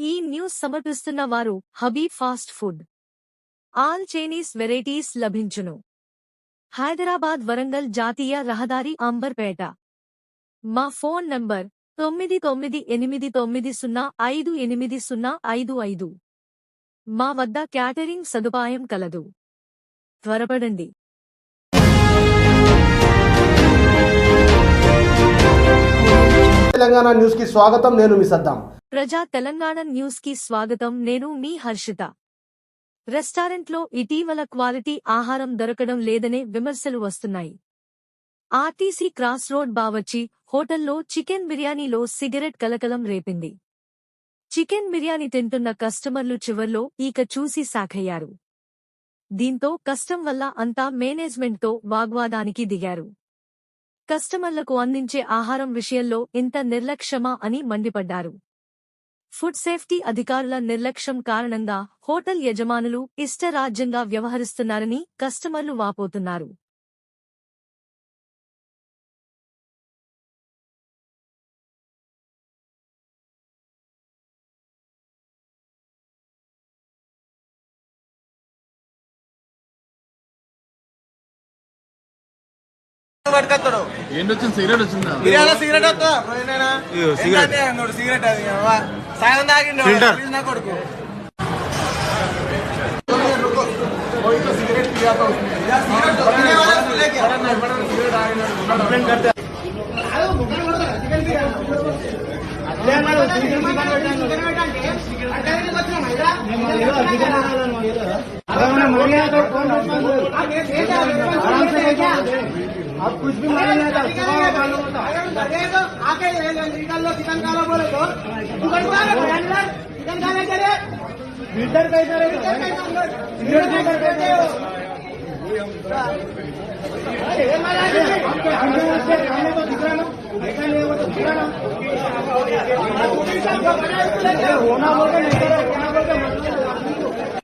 ఈ న్యూస్ సమర్పిస్తున్న వారు hubby fast food. All Chinese varieties లభించును. హైదరాబాద్ వరంగల్ జాతీయ రహదారి అంబర్పేట. మా ఫోన్ నంబర్ తొమ్మిది తొమ్మిది ఎనిమిది తొమ్మిది సున్నా ఐదు ఎనిమిది సున్నా ఐదు ఐదు. మా వద్ద క్యాటరింగ్ సదుపాయం కలదు. త్వరపడండి. తెలంగాణ న్యూస్కి స్వాగతం. నేను మీ సద్దాం. ప్రజా తెలంగాణ న్యూస్కి స్వాగతం. నేను మీ హర్షిత. రెస్టారెంట్లో ఇటీవల క్వాలిటీ ఆహారం దొరకడం లేదనే విమర్శలు వస్తున్నాయి. ఆర్టీసీ క్రాస్ రోడ్ బావచ్చి హోటల్లో చికెన్ బిర్యానీలో సిగరెట్ కలకలం రేపింది. చికెన్ బిర్యానీ తింటున్న కస్టమర్లు చివర్లో ఈక చూసి సాఖయ్యారు దీంతో కష్టం వల్ల అంతా మేనేజ్మెంట్తో వాగ్వాదానికి దిగారు. కస్టమర్లకు అందించే ఆహారం విషయంలో ఇంత నిర్లక్ష్యమా అని మండిపడ్డారు. ఫుడ్ సేఫ్టీ అధికారుల నిర్లక్ష్యం కారణంగా హోటల్ యజమానులు ఇష్టరాజ్యంగా వ్యవహరిస్తున్నారని కస్టమర్లు వాపోతున్నారు. పట్టుకొస్తాడు ఏంటి వచ్చింది సిగరెట్ వచ్చిందా బిర్యానీ సిగరెట్ వస్తా పోయినానా ఇదిగో సిగరెట్. अब कुछ भी मालूम नहीं था सुबह मालूम होता आके निकाल लो चिकन खा लो बोले तो चिकन खा रहे अंदर चिकन खाने के लिए भीतर कैसे रहते हो खाने को दिख रहा ना ऐसा नहीं वो तो दिख रहा ना होना बोल के नहीं होना बोल के